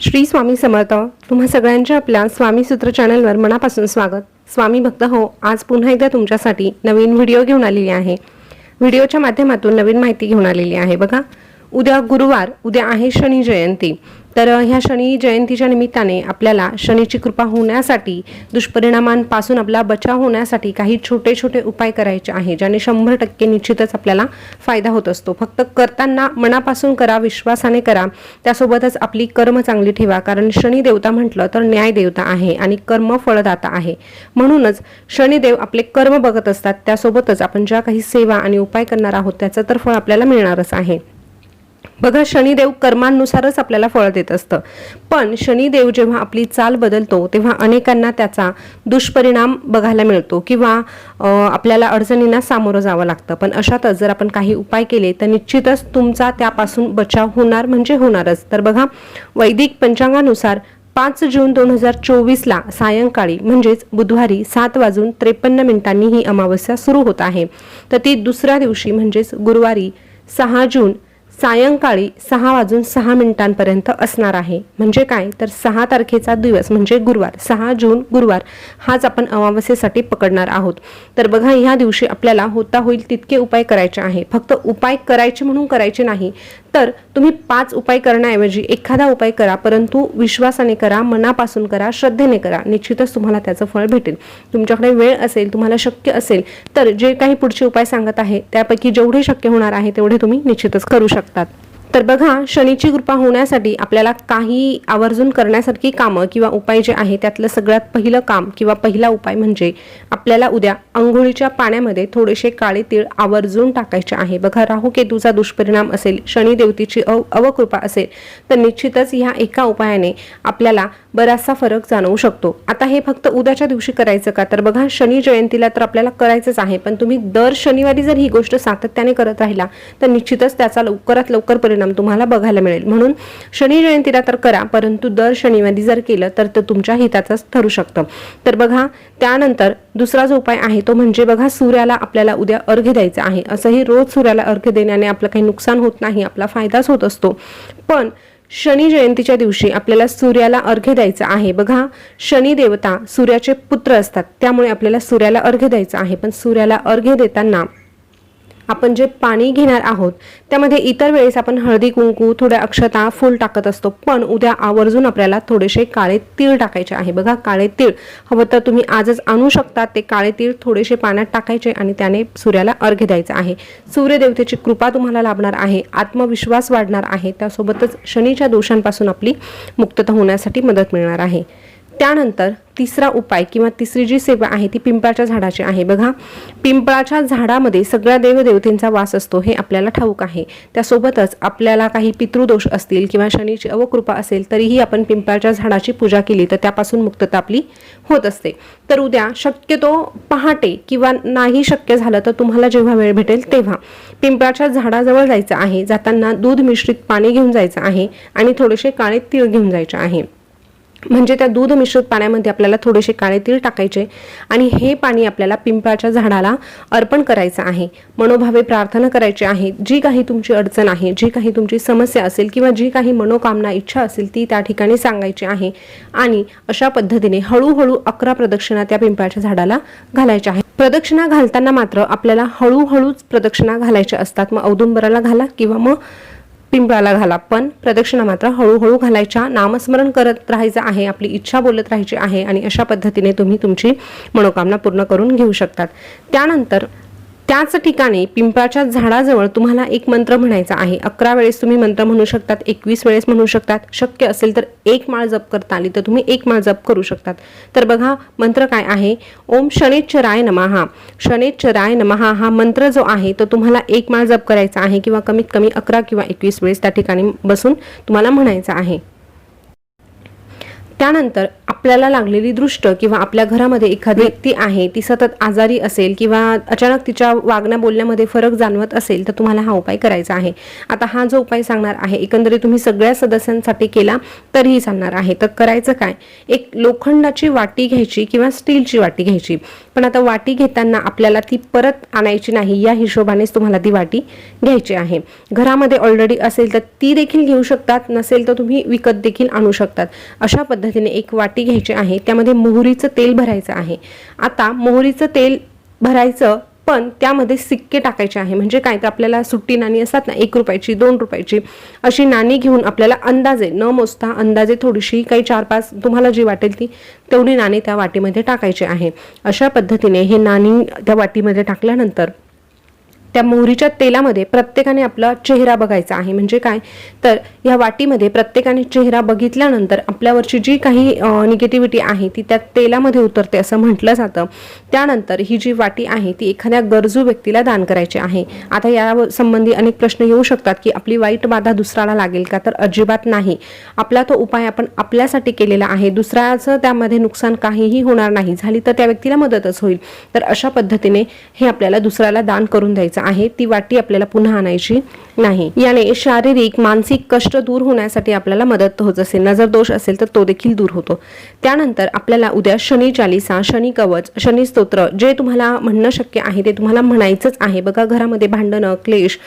श्री स्वामी समर्थ. तुम्हा सगळ्यांच्या आपल्या स्वामी सूत्र चॅनलवर मनापासून स्वागत. स्वामी भक्त हो आज पुन्हा एकदा तुमच्यासाठी नवीन व्हिडिओ घेऊन आलेली आहे. व्हिडिओच्या माध्यमातून नवीन माहिती घेऊन आलेली आहे बघा. उद्या गुरुवार उद्या आहे शनी जयंती. तर ह्या शनी जयंतीच्या निमित्ताने आपल्याला शनीची कृपा होण्यासाठी दुष्परिणामांपासून आपला बचाव होण्यासाठी काही छोटे छोटे उपाय करायचे आहे ज्याने शंभर टक्के निश्चितच आपल्याला फायदा होत असतो. फक्त करताना मनापासून करा विश्वासाने करा त्यासोबतच आपली कर्म चांगली ठेवा. कारण शनी देवता म्हटलं तर न्याय देवता आहे आणि कर्म फळदाता आहे. म्हणूनच शनिदेव आपले कर्म बघत असतात त्यासोबतच आपण ज्या काही सेवा आणि उपाय करणार आहोत त्याचं तर फळ आपल्याला मिळणारच आहे. बघा शनिदेव कर्मांनुसारच आपल्याला फळ देत असतं. पण शनिदेव जेव्हा आपली चाल बदलतो तेव्हा अनेकांना त्याचा दुष्परिणाम बघायला मिळतो किंवा आपल्याला अडचणींना सामोरं जावं लागतं. पण अशातच जर आपण काही उपाय केले तर निश्चितच तुमचा त्यापासून बचाव होणार म्हणजे होणारच. तर बघा वैदिक पंचांगानुसार पाच जून दोन हजार चोवीसला सायंकाळी म्हणजेच बुधवारी सात वाजून त्रेपन्न मिनिटांनी ही अमावस्या सुरू होत आहे. तर ती दुसऱ्या दिवशी म्हणजेच गुरुवारी सहा जून सायंकाळी सहा वाजून सहा मिनिटांपर्यंत असणार आहे. म्हणजे काय? तर सहा तारखेचा दिवस म्हणजे गुरुवार. सहा जून गुरुवार. हाच आपण अमावस्येसाठी पकडणार आहोत. तर बघा ह्या दिवशी आपल्याला होता होईल तितके उपाय करायचे आहे. फक्त उपाय करायचे म्हणून करायचे नाही. तर तुम्ही पाच उपाय करण्याऐवजी एखादा उपाय करा परंतु विश्वासाने करा मनापासून करा श्रद्धेने करा. निश्चितच तुम्हाला त्याचं फळ भेटेल. तुमच्याकडे वेळ असेल तुम्हाला शक्य असेल तर जे काही पुढचे उपाय सांगत आहे त्यापैकी जेवढे शक्य होणार आहे तेवढे तुम्ही निश्चितच करू शकता. शकतात. तर बघा शनीची कृपा होण्यासाठी आपल्याला काही आवर्जून करण्यासारखी कामं किंवा उपाय जे आहे त्यातलं सगळ्यात पहिलं काम किंवा पहिला उपाय म्हणजे आपल्याला उद्या अंघोळीच्या पाण्यामध्ये थोडेसे काळे तीळ आवर्जून टाकायचे आहे. बघा राहू केतूचा दुष्परिणाम असेल शनी देवतीची अव अवकृपा असेल तर निश्चितच ह्या एका उपायाने आपल्याला बराचसा फरक जाणवू शकतो. आता हे फक्त उद्याच्या दिवशी करायचं का? तर बघा शनी जयंतीला तर आपल्याला करायचंच आहे पण तुम्ही दर शनिवारी जर ही गोष्ट सातत्याने करत राहिला तर निश्चितच त्याचा लवकरात लवकर परिणाम तुम्हाला बघायला मिळेल. म्हणून शनी जयंतीला तर करा परंतु दर शनिवारी जर केलं तर ते तुमच्या हिताचंच ठरू शकतं. तर बघा त्यानंतर दुसरा जो उपाय आहे तो म्हणजे बघा सूर्याला आपल्याला उद्या अर्घ्य द्यायचा आहे. असंही रोज सूर्याला अर्घ्य देण्याने आपलं काही नुकसान होत नाही आपला फायदाच होत असतो. पण शनी जयंतीच्या दिवशी आपल्याला सूर्याला अर्घ्य द्यायचं आहे. बघा शनी देवता सूर्याचे पुत्र असतात. त्यामुळे आपल्याला सूर्याला अर्घ्य द्यायचं आहे. पण सूर्याला अर्घ्य देताना आपण जे पाणी घेणार आहोत त्यामध्ये इतर वेळेस आपण हळदी कुंकू थोड्या अक्षता फूल टाकत असतो. पण उद्या आवर्जून आपल्याला थोडेसे काळे तीळ टाकायचे आहे. बघा काळे तीळ. हवं तर तुम्ही आजच आणू शकता. ते काळे तीळ थोडेसे पाण्यात टाकायचे आणि त्याने सूर्याला अर्घ्य द्यायचं आहे. सूर्यदेवतेची कृपा तुम्हाला लाभणार आहे. आत्मविश्वास वाढणार आहे. त्यासोबतच शनीच्या दोषांपासून आपली मुक्तता होण्यासाठी मदत मिळणार आहे. त्यानंतर तिसरा उपाय किंवा तिसरी जी सेवा आहे ती पिंपळाच्या झाडाची आहे. बघा पिंपळाच्या झाडामध्ये सगळ्या देवदेवतेंचा वास असतो हे आपल्याला ठाऊक आहे. त्यासोबतच आपल्याला काही पितृदोष असतील किंवा शनीची अवकृपा असेल तरीही आपण पिंपळाच्या झाडाची पूजा केली तर त्यापासून मुक्तता आपली होत असते. तर उद्या शक्यतो पहाटे किंवा नाही शक्य झालं तर तुम्हाला जेव्हा वेळ भेटेल तेव्हा पिंपळाच्या झाडाजवळ जायचं आहे. जाताना दूध मिश्रित पाणी घेऊन जायचं आहे आणि थोडेसे काळे तीळ घेऊन जायचे आहे. म्हणजे त्या दूध मिश्रित पाण्यामध्ये आपल्याला थोडेसे काळे तीळ टाकायचे आणि हे पाणी आपल्याला पिंपळाच्या झाडाला अर्पण करायचं आहे. मनोभावे प्रार्थना करायची आहे. जी काही तुमची अडचण आहे जी काही तुमची समस्या असेल किंवा जी काही मनोकामना इच्छा असेल ती त्या ठिकाणी सांगायची आहे आणि अशा पद्धतीने हळूहळू अकरा प्रदक्षिणा त्या पिंपळाच्या झाडाला घालायच्या आहे प्रदक्षिणा घालताना मात्र आपल्याला हळूहळूच प्रदक्षिणा घालायच्या असतात. मग औदुंबराला घाला किंवा मग पिंपळाला घाला. पण प्रदक्षिणा मात्र हळूहळू घालायच्या नामस्मरण करत राहायचं आहे आपली इच्छा बोलत राहायची आहे आणि अशा पद्धतीने तुम्ही तुमची मनोकामना पूर्ण करून घेऊ शकतात. त्यानंतर त्याच ठिकाणी पिंपळाच्या झाडाजवळ तुम्हाला एक मंत्र म्हणायचा आहे. अकरा वेळेस तुम्ही मंत्र म्हणू शकतात एकवीस वेळेस म्हणू शकतात. शक्य असेल तर एक माळ जप करता आली तर तुम्ही एक माळ जप करू शकतात. तर बघा मंत्र काय आहे? ओम शनेश्चराय नमहा. शनेश्चराय नमहा हा मंत्र जो आहे तो तुम्हाला एक माळ जप करायचा आहे किंवा कमीत कमी अकरा किंवा एकवीस वेळेस त्या ठिकाणी बसून तुम्हाला म्हणायचा आहे. त्यानंतर आपल्याला लागलेली दृष्ट किंवा आपल्या घरामध्ये एखादी व्यक्ती आहे ती सतत आजारी असेल किंवा अचानक तिच्या वागण्या बोलण्यामध्ये फरक जाणवत असेल तर तुम्हाला हा उपाय करायचा आहे. आता हा जो उपाय सांगणार आहे एकंदरीत तुम्ही सगळ्या सदस्यांसाठी केला तरीही सांगणार आहे. तर करायचं काय? एक लोखंडाची वाटी घ्यायची किंवा स्टीलची वाटी घ्यायची. पण आता वाटी घेताना आपल्याला ती परत आणायची नाही या हिशोबानेच तुम्हाला ती वाटी घ्यायची आहे. घरामध्ये ऑलरेडी असेल तर ती देखील घेऊ शकतात नसेल तर तुम्ही विकत देखील आणू शकतात. अशा पद्धतीने एक वाटी घ्यायची आहे त्यामध्ये मोहरीचं तेल भरायचं आहे. आता मोहरीचं तेल भरायचं पण त्यामध्ये सिक्के टाकायचे आहे. म्हणजे काय? तर आपल्याला सुट्टी नाणी असतात ना एक रुपयाची दोन रुपयाची अशी नाणी घेऊन आपल्याला अंदाजे न मोजता अंदाजे थोडीशी काही चार पाच तुम्हाला जी वाटेल ती तेवढी नाणी त्या वाटीमध्ये टाकायची आहे. अशा पद्धतीने हे नाणी त्या वाटीमध्ये टाकल्यानंतर त्या मोहरीच्या तेलामध्ये प्रत्येकाने आपला चेहरा बघायचा आहे. म्हणजे काय? तर या वाटीमध्ये प्रत्येकाने चेहरा बघितल्यानंतर आपल्यावरची जी काही निगेटिव्हिटी आहे ती त्या तेलामध्ये उतरते असं म्हटलं जातं. त्यानंतर ही जी वाटी आहे ती एखाद्या गरजू व्यक्तीला दान करायची आहे. आता या संबंधी अनेक प्रश्न येऊ शकतात की आपली वाईट बाधा दुसऱ्याला लागेल का? तर अजिबात नाही. आपला तो उपाय आपण आपल्यासाठी केलेला आहे. दुसऱ्याचं त्यामध्ये नुकसान काहीही होणार नाही. झाली तर त्या व्यक्तीला मदतच होईल. तर अशा पद्धतीने हे आपल्याला दुसऱ्याला दान करून द्यायचं आहे ती वाटी आपल्याला पुन्हा आणायची नाही. याने शारीरिक मानसिक कष्ट दूर होण्यासाठी आपल्याला मदत होत असेल. नजर दोष असेल तर तो देखील दूर होतो. त्यानंतर आपल्याला उद्या शनी चालिसा शनी कवच शनी स्तोत्र जे तुम्हाला म्हणणं शक्य आहे ते तुम्हाला म्हणायचंच आहे. बघा घरामध्ये भांडणं क्लेश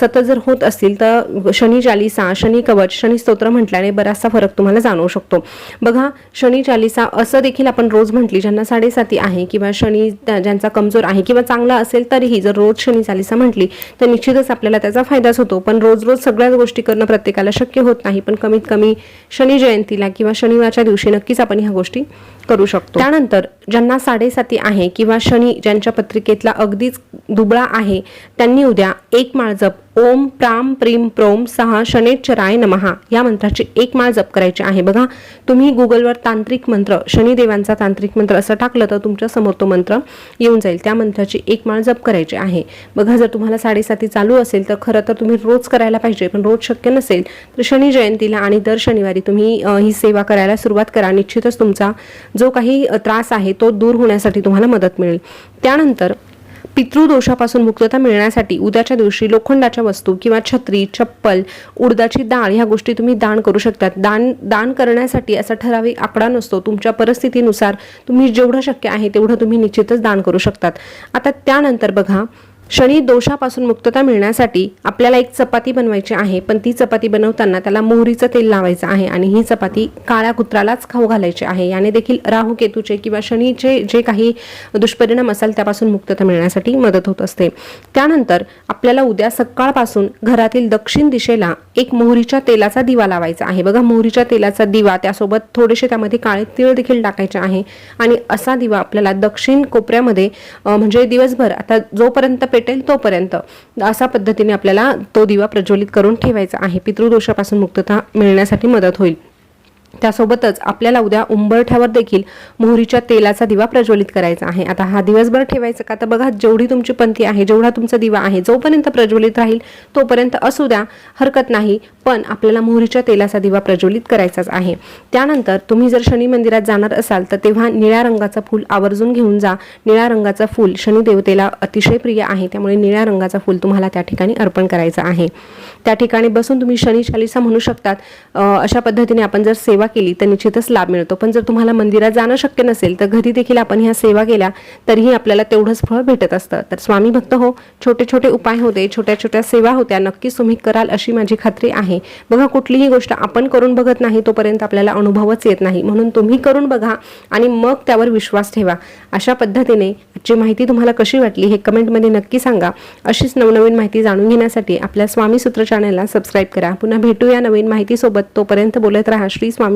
सतत जर होत असतील तर शनी चालिसा शनी कवच शनी स्तोत्र म्हटल्याने बराचसा फरक तुम्हाला जाणवू शकतो. बघा शनी चालिसा असं देखील आपण रोज म्हटली ज्यांना साडेसाती आहे किंवा शनी ज्यांचा कमजोर आहे किंवा चांगला असेल तरीही जर रोज शनी चालिसा म्हटली तर निश्चितच आपल्याला त्याचा फायदाच होतो. पण रोज रोज सगळ्याच गोष्टी करणं प्रत्येकाला शक्य होत नाही. पण कमीत कमी शनी जयंतीला किंवा शनिवारच्या दिवशी नक्कीच आपण ह्या गोष्टी करू शकतो. त्यानंतर ज्यांना साडेसाती आहे किंवा शनी ज्यांच्या पत्रिकेतला अगदीच दुबळा आहे त्यांनी उद्या एक माळ जप ओम प्राम प्रीम प्रोम सहा शनेश्चराय नमहा या मंत्राची एक माळ जप करायची आहे. बघा तुम्ही गुगलवर तांत्रिक मंत्र शनिदेवांचा तांत्रिक मंत्र असं टाकलं तर तुमच्यासमोर तो मंत्र येऊन जाईल. त्या मंत्राची एक माळ जप करायची आहे. बघा जर तुम्हाला साडेसाती चालू असेल तर खरं तर तुम्ही रोज करायला पाहिजे पण रोज शक्य नसेल तर शनी जयंतीला आणि दर शनिवारी तुम्ही ही सेवा करायला सुरुवात करा. निश्चितच तुमचा जो काही त्रास आहे तो दूर होण्यासाठी तुम्हाला मदत मिळेल. त्यानंतर पितृदोषापासून मुक्तता मिळण्यासाठी उद्याच्या दिवशी लोखंडाच्या वस्तू किंवा छत्री चप्पल उडदाची डाळ ह्या गोष्टी तुम्ही दान करू शकतात. दान दान करण्यासाठी असा ठराविक आकडा नसतो. तुमच्या परिस्थितीनुसार तुम्ही जेवढं शक्य आहे तेवढं तुम्ही निश्चितच दान करू शकतात. आता त्यानंतर बघा शनी दोषापासून मुक्तता मिळण्यासाठी आपल्याला एक चपाती बनवायची आहे पण ती चपाती बनवताना त्याला मोहरीचं तेल लावायचं आहे आणि ही चपाती काळ्या कुत्रालाच खाऊ घालायची आहे. याने देखील राहू केतूचे किंवा शनीचे जे काही दुष्परिणाम असाल त्यापासून मुक्तता मिळण्यासाठी मदत होत असते. त्यानंतर आपल्याला उद्या सकाळपासून घरातील दक्षिण दिशेला एक मोहरीच्या तेलाचा दिवा लावायचा आहे. बघा मोहरीच्या तेलाचा दिवा त्यासोबत थोडेसे त्यामध्ये काळे तीळ देखील टाकायचे आहे आणि असा दिवा आपल्याला दक्षिण कोपऱ्यामध्ये म्हणजे दिवसभर आता जोपर्यंत पेटेल तोपर्यंत. अशा पद्धतीने आपल्याला तो दिवा प्रज्वलित करून ठेवायचा आहे. पितृदोषापासून मुक्तता मिळण्यासाठी मदत होईल. त्यासोबतच आपल्याला उद्या उंबरठ्यावर देखील मोहरीच्या तेलाचा दिवा प्रज्वलित करायचा आहे. आता हा दिवसभर ठेवायचा का? तर बघा जेवढी तुमची पंथी आहे जेवढा तुमचा दिवा आहे जोपर्यंत प्रज्वलित राहील तोपर्यंत असू द्या हरकत नाही पण आपल्याला मोहरीच्या तेलाचा दिवा प्रज्वलित करायचाच आहे. त्यानंतर तुम्ही जर शनी मंदिरात जाणार असाल तर तेव्हा निळ्या रंगाचं फूल आवर्जून घेऊन जा. निळ्या रंगाचं फूल शनी देवतेला अतिशय प्रिय आहे त्यामुळे निळ्या रंगाचं फूल तुम्हाला त्या ठिकाणी अर्पण करायचं आहे. त्या ठिकाणी बसून तुम्ही शनी चालिसा म्हणू शकतात. अशा पद्धतीने आपण जर सेवा केली तर निश्चितच लाभ मिळतो. पण जर तुम्हाला मंदिरात जाणं शक्य नसेल तर घरी देखील आपण ह्या सेवा केल्या तरीही आपल्याला तेवढंच फळ भेटत असतं. तर स्वामी भक्त हो छोटे छोटे उपाय होते छोट्या छोट्या सेवा होत्या नक्कीच तुम्ही कराल अशी माझी खात्री आहे. बघा कुठलीही गोष्ट आपण करून बघत नाही तोपर्यंत आपल्याला अनुभवच येत नाही. म्हणून तुम्ही करून बघा आणि मग त्यावर विश्वास ठेवा. अशा पद्धतीने आजची माहिती तुम्हाला कशी वाटली हे कमेंटमध्ये नक्की सांगा. अशीच नवनवीन माहिती जाणून घेण्यासाठी आपल्या स्वामी सूत्र चॅनलला सबस्क्राईब करा. पुन्हा भेटूया नवीन माहितीसोबत. तोपर्यंत बोलत राहा. श्री स्वामी